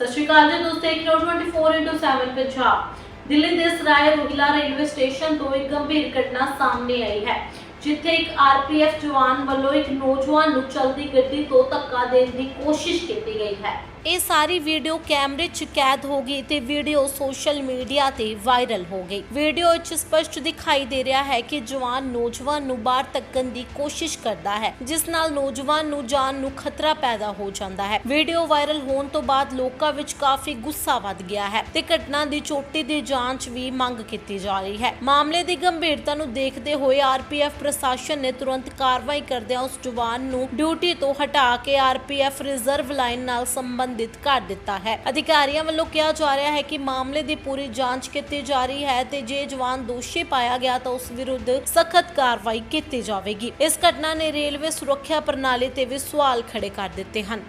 ਸਤਿ ਸ਼੍ਰੀ ਅਕਾਲ ਜੀ ਦੋਸਤੋ 24/7 ਪੰਜਾਬ। ਦਿੱਲੀ ਦੇ ਸਰਾਏ ਰੋਹਿਲਾ ਰੇਲਵੇ ਸਟੇਸ਼ਨ ਤੋਂ ਇੱਕ ਗੰਭੀਰ ਘਟਨਾ ਸਾਹਮਣੇ ਆਈ ਹੈ, ਜਿੱਥੇ ਇੱਕ ਆਰਪੀਐਫ ਜਵਾਨ ਵੱਲੋਂ ਇੱਕ ਨੌਜਵਾਨ ਨੂੰ ਚਲਦੀ ਗੱਡੀ ਤੋਂ ਧੱਕਾ ਦੇਣ ਦੀ ਕੋਸ਼ਿਸ਼ ਕੀਤੀ ਗਈ ਹੈ। ਇਹ ਸਾਰੀ ਵੀਡੀਓ ਕੈਮਰੇ 'ਚ ਕੈਦ ਹੋ ਗਈ ਤੇ ਵੀਡੀਓ ਸੋਸ਼ਲ ਮੀਡੀਆ ਤੇ ਵਾਇਰਲ ਹੋ ਗਈ। ਵੀਡੀਓ 'ਚ ਸਪਸ਼ਟ ਦਿਖਾਈ ਦੇ ਰਿਹਾ ਹੈ ਕਿ ਜਵਾਨ ਨੌਜਵਾਨ ਨੂੰ ਬਾਹਰ ਤੱਕਣ ਦੀ ਕੋਸ਼ਿਸ਼ ਕਰਦਾ ਹੈ, ਜਿਸ ਨਾਲ ਨੌਜਵਾਨ ਨੂੰ ਜਾਨ ਨੂੰ ਖਤਰਾ ਪੈਦਾ ਹੋ ਜਾਂਦਾ ਹੈ। ਵੀਡੀਓ ਵਾਇਰਲ ਹੋਣ ਤੋਂ ਬਾਅਦ ਲੋਕਾਂ ਵਿੱਚ ਕਾਫੀ ਗੁੱਸਾ ਵੱਧ ਗਿਆ ਹੈ ਤੇ ਘਟਨਾ ਦੀ ਚੋਟੀ ਦੀ ਜਾਂਚ ਵੀ ਮੰਗ ਕੀਤੀ ਜਾ ਰਹੀ ਹੈ। ਮਾਮਲੇ ਦੀ ਗੰਭੀਰਤਾ ਨੂੰ ਦੇਖਦੇ ਹੋਏ ਆਰਪੀਐਫ ਪ੍ਰਸ਼ਾਸਨ ਨੇ ਤੁਰੰਤ ਕਾਰਵਾਈ ਕਰਦਿਆਂ ਉਸ ਜਵਾਨ ਨੂੰ ਡਿਊਟੀ ਤੋਂ ਹਟਾ ਕੇ ਆਰਪੀਐਫ ਰਿਜ਼ਰਵ ਲਾਈਨ ਨਾਲ ਸੰਬੰਧ ਦਿਤ ਕਰ ਦਿੱਤਾ ਹੈ। ਅਧਿਕਾਰੀਆਂ ਵੱਲੋਂ ਕਿਹਾ ਜਾ ਰਿਹਾ ਹੈ ਕਿ ਮਾਮਲੇ ਦੀ ਪੂਰੀ ਜਾਂਚ ਕੀਤੀ ਜਾ ਰਹੀ ਹੈ ਤੇ ਜੇ ਜਵਾਨ ਦੋਸ਼ੀ ਪਾਇਆ ਗਿਆ ਤਾਂ ਉਸ ਵਿਰੁੱਧ ਸਖਤ ਕਾਰਵਾਈ ਕੀਤੀ ਜਾਵੇਗੀ। ਇਸ ਘਟਨਾ ਨੇ ਰੇਲਵੇ ਸੁਰੱਖਿਆ ਪ੍ਰਣਾਲੀ ਤੇ ਵੀ ਸਵਾਲ ਖੜੇ ਕਰ ਦਿੱਤੇ ਹਨ।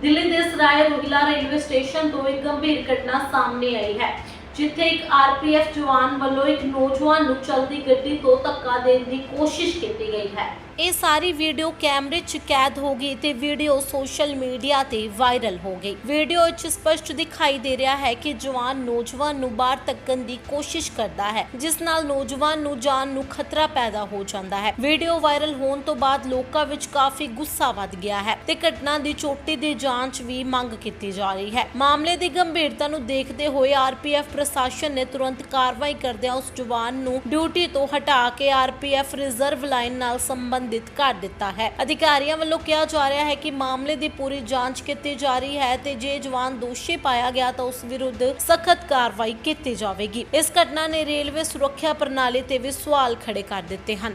ਦਿੱਲੀ ਦੇ ਸਰਾਏ ਰੋਹਿਲਾ ਰੇਲਵੇ ਸਟੇਸ਼ਨ ਤੋਂ ਇੱਕ ਗੰਭੀਰ ਘਟਨਾ ਸਾਹਮਣੇ ਆਈ ਹੈ, ਜਿੱਥੇ ਇੱਕ ਆਰਪੀਐਫ ਜਵਾਨ ਵੱਲੋਂ ਇੱਕ ਨੌਜਵਾਨ ਨੂੰ ਚਲਦੀ ਗੱਡੀ ਤੋਂ ਧੱਕਾ ਦੇਣ ਦੀ ਕੋਸ਼ਿਸ਼ ਕੀਤੀ ਗਈ ਹੈ। ਇਹ ਸਾਰੀ ਵੀਡੀਓ ਕੈਮਰੇ 'ਚ ਕੈਦ ਹੋ ਗਈ ਤੇ ਵੀਡੀਓ ਸੋਸ਼ਲ ਮੀਡੀਆ ਤੇ ਵਾਇਰਲ ਹੋ ਗਈ। ਵੀਡੀਓ 'ਚ ਸਪਸ਼ਟ ਦਿਖਾਈ ਦੇ ਰਿਹਾ ਹੈ ਕਿ ਜਵਾਨ ਨੌਜਵਾਨ ਨੂੰ ਬਾਹਰ ਤੱਕਣ ਦੀ ਕੋਸ਼ਿਸ਼ ਕਰਦਾ ਹੈ, ਜਿਸ ਨਾਲ ਨੌਜਵਾਨ ਨੂੰ ਜਾਨ ਨੂੰ ਖਤਰਾ ਪੈਦਾ ਹੋ ਜਾਂਦਾ ਹੈ। ਵੀਡੀਓ ਵਾਇਰਲ ਹੋਣ ਤੋਂ ਬਾਅਦ ਲੋਕਾਂ ਵਿੱਚ ਕਾਫੀ ਗੁੱਸਾ ਵੱਧ ਗਿਆ ਹੈ ਤੇ ਘਟਨਾ ਦੀ ਚੋਟੀ ਦੀ ਜਾਂਚ ਵੀ ਮੰਗ ਕੀਤੀ ਜਾ ਰਹੀ ਹੈ। ਮਾਮਲੇ ਦੀ ਗੰਭੀਰਤਾ ਨੂੰ ਦੇਖਦੇ ਹੋਏ ਆਰਪੀਐਫ ਪ੍ਰਸ਼ਾਸਨ ਨੇ ਤੁਰੰਤ ਕਾਰਵਾਈ ਕਰਦਿਆਂ ਉਸ ਜਵਾਨ ਨੂੰ ਡਿਊਟੀ ਤੋਂ ਹਟਾ ਕੇ ਆਰਪੀਐਫ ਰਿਜ਼ਰਵ ਲਾਈਨ ਨਾਲ ਸੰਬੰਧ ਪ੍ਰਤੀਬੰਧਿਤ ਕਰ ਦਿੱਤਾ ਹੈ। ਅਧਿਕਾਰੀਆਂ ਵੱਲੋਂ ਕਿਹਾ ਜਾ ਰਿਹਾ ਹੈ ਕਿ ਮਾਮਲੇ ਦੀ ਪੂਰੀ ਜਾਂਚ ਕੀਤੀ ਜਾ ਰਹੀ ਹੈ ਤੇ ਜੇ ਜਵਾਨ ਦੋਸ਼ੀ ਪਾਇਆ ਗਿਆ ਤਾਂ ਉਸ ਵਿਰੁੱਧ ਸਖਤ ਕਾਰਵਾਈ ਕੀਤੀ ਜਾਵੇਗੀ। ਇਸ ਘਟਨਾ ਨੇ ਰੇਲਵੇ ਸੁਰੱਖਿਆ ਪ੍ਰਣਾਲੀ ਤੇ ਵੀ ਸਵਾਲ ਖੜੇ ਕਰ ਦਿੱਤੇ ਹਨ।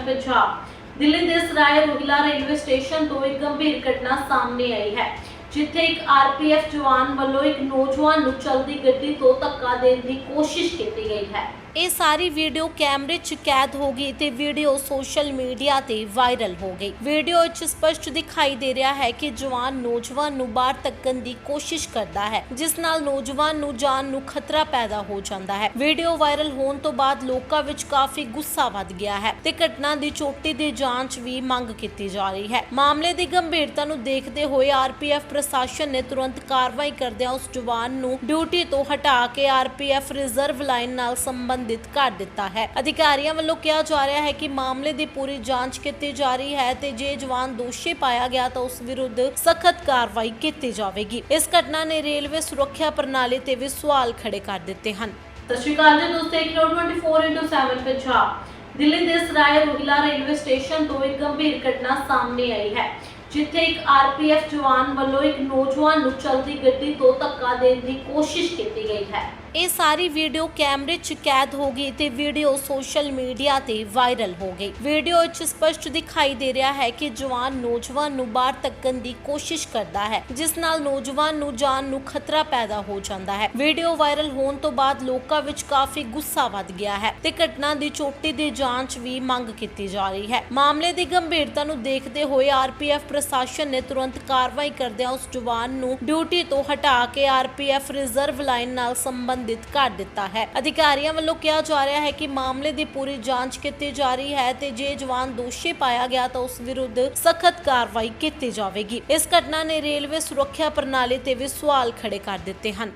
ਪੰਜਾਬ। ਦਿੱਲੀ ਦੇ ਸਰਾਏ ਰੋਹਿਲਾ ਰੇਲਵੇ ਸਟੇਸ਼ਨ ਤੋਂ ਇੱਕ ਗੰਭੀਰ ਘਟਨਾ ਸਾਹਮਣੇ ਆਈ ਹੈ, ਜਿੱਥੇ ਇੱਕ ਆਰਪੀਐਫ ਜਵਾਨ ਵੱਲੋਂ ਇੱਕ ਨੌਜਵਾਨ ਨੂੰ ਚਲਦੀ ਗੱਡੀ ਤੋਂ ਧੱਕਾ ਦੇਣ ਦੀ ਕੋਸ਼ਿਸ਼ ਕੀਤੀ ਗਈ ਹੈ। ਇਹ ਸਾਰੀ ਵੀਡੀਓ ਕੈਮਰੇ 'ਚ ਕੈਦ ਹੋ ਗਈ ਤੇ ਵੀਡੀਓ ਸੋਸ਼ਲ ਮੀਡੀਆ ਤੇ ਵਾਇਰਲ ਹੋ ਗਈ। ਵੀਡੀਓ 'ਚ ਸਪਸ਼ਟ ਦਿਖਾਈ ਦੇ ਰਿਹਾ ਹੈ ਕਿ ਜਵਾਨ ਨੌਜਵਾਨ ਨੂੰ ਬਾਹਰ ਤੱਕਣ ਦੀ ਕੋਸ਼ਿਸ਼ ਕਰਦਾ ਹੈ, ਜਿਸ ਨਾਲ ਨੌਜਵਾਨ ਨੂੰ ਜਾਨ ਨੂੰ ਖਤਰਾ ਪੈਦਾ ਹੋ ਜਾਂਦਾ ਹੈ। ਵੀਡੀਓ ਵਾਇਰਲ ਹੋਣ ਤੋਂ ਬਾਅਦ ਲੋਕਾਂ ਵਿੱਚ ਕਾਫੀ ਗੁੱਸਾ ਵੱਧ ਗਿਆ ਹੈ ਤੇ ਘਟਨਾ ਦੀ ਚੋਟੀ ਦੀ ਜਾਂਚ ਵੀ ਮੰਗ ਕੀਤੀ ਜਾ ਰਹੀ ਹੈ। ਮਾਮਲੇ ਦੀ ਗੰਭੀਰਤਾ ਨੂੰ ਦੇਖਦੇ ਹੋਏ ਆਰਪੀਐਫ ਪ੍ਰਸ਼ਾਸਨ ਨੇ ਤੁਰੰਤ ਕਾਰਵਾਈ ਕਰਦਿਆਂ ਉਸ ਜਵਾਨ ਨੂੰ ਡਿਊਟੀ ਤੋਂ ਹਟਾ ਕੇ ਆਰਪੀਐਫ ਰਿਜ਼ਰਵ ਲਾਈਨ ਨਾਲ ਸੰਬੰਧ ਸਬੰਧਿਤ ਕਰ ਦਿੱਤਾ ਹੈ। ਅਧਿਕਾਰੀਆਂ ਵੱਲੋਂ ਕਿਹਾ ਜਾ ਰਿਹਾ ਹੈ ਕਿ ਮਾਮਲੇ ਦੀ ਪੂਰੀ ਜਾਂਚ ਕੀਤੀ ਜਾ ਰਹੀ ਹੈ ਤੇ ਜੇ ਜਵਾਨ ਦੋਸ਼ੀ ਪਾਇਆ ਗਿਆ ਤਾਂ ਉਸ ਵਿਰੁੱਧ ਸਖਤ ਕਾਰਵਾਈ ਕੀਤੀ ਜਾਵੇਗੀ। ਇਸ ਘਟਨਾ ਨੇ ਰੇਲਵੇ ਸੁਰੱਖਿਆ ਪ੍ਰਣਾਲੀ ਤੇ ਵੀ ਸਵਾਲ ਖੜੇ ਕਰ ਦਿੱਤੇ ਹਨ। ਦਿੱਲੀ ਦੇ ਸਰਾਏ ਰੋਹਿਲਾ ਰੇਲਵੇ ਸਟੇਸ਼ਨ ਤੋਂ ਇੱਕ ਗੰਭੀਰ ਘਟਨਾ ਸਾਹਮਣੇ ਆਈ ਹੈ, ਜਿੱਥੇ ਇੱਕ ਆਰਪੀਐਫ ਜਵਾਨ ਵੱਲੋਂ ਇੱਕ ਨੌਜਵਾਨ ਨੂੰ ਚਲਦੀ ਗੱਡੀ ਤੋਂ ਧੱਕਾ ਦੇਣ ਦੀ ਕੋਸ਼ਿਸ਼ ਕੀਤੀ ਗਈ ਹੈ। ਇਹ ਸਾਰੀ ਵੀਡੀਓ ਕੈਮਰੇ 'ਚ ਕੈਦ ਹੋ ਗਈ ਤੇ ਵੀਡੀਓ ਸੋਸ਼ਲ ਮੀਡੀਆ ਤੇ ਵਾਇਰਲ ਹੋ ਗਈ। ਵੀਡੀਓ 'ਚ ਸਪਸ਼ਟ ਦਿਖਾਈ ਦੇ ਰਿਹਾ ਹੈ ਕਿ ਜਵਾਨ ਨੌਜਵਾਨ ਨੂੰ ਬਾਹਰ ਧੱਕਣ ਦੀ ਕੋਸ਼ਿਸ਼ ਕਰਦਾ ਹੈ, ਜਿਸ ਨਾਲ ਨੌਜਵਾਨ ਨੂੰ ਜਾਨ ਨੂੰ ਖਤਰਾ ਪੈਦਾ ਹੋ ਜਾਂਦਾ ਹੈ। ਵੀਡੀਓ ਵਾਇਰਲ ਹੋਣ ਤੋਂ ਬਾਅਦ ਲੋਕਾਂ ਵਿੱਚ ਕਾਫੀ ਗੁੱਸਾ ਵੱਧ ਗਿਆ ਹੈ ਤੇ ਘਟਨਾ ਦੀ ਚੋਟੀ ਦੀ ਜਾਂਚ ਵੀ ਮੰਗ ਕੀਤੀ ਜਾ ਰਹੀ ਹੈ। ਮਾਮਲੇ ਦੀ ਗੰਭੀਰਤਾ ਨੂੰ ਦੇਖਦੇ ਹੋਏ ਆਰਪੀਐਫ ਪ੍ਰਸ਼ਾਸਨ ਨੇ ਤੁਰੰਤ ਕਾਰਵਾਈ ਕਰਦਿਆਂ ਉਸ ਜਵਾਨ ਨੂੰ ਡਿਊਟੀ ਤੋਂ ਹਟਾ ਕੇ ਆਰਪੀਐਫ ਰਿਜ਼ਰਵ ਲਾਈਨ ਨਾਲ ਸੰਬੰਧਿਤ ਕਰ ਦਿੱਤਾ ਹੈ। ਅਧਿਕਾਰੀਆਂ ਵੱਲੋਂ ਕਿਹਾ ਜਾ ਰਿਹਾ ਹੈ ਕਿ ਮਾਮਲੇ ਦੀ ਪੂਰੀ ਜਾਂਚ ਕੀਤੀ ਜਾ ਰਹੀ ਹੈ ਤੇ ਜੇ ਜਵਾਨ ਦੋਸ਼ੀ ਪਾਇਆ ਗਿਆ ਤਾਂ ਉਸ ਵਿਰੁੱਧ ਸਖਤ ਕਾਰਵਾਈ ਕੀਤੀ ਜਾਵੇਗੀ। ਇਸ ਘਟਨਾ ਨੇ ਰੇਲਵੇ ਸੁਰੱਖਿਆ ਪ੍ਰਣਾਲੀ ਤੇ ਵੀ ਸਵਾਲ ਖੜੇ ਕਰ ਦਿੱਤੇ ਹਨ।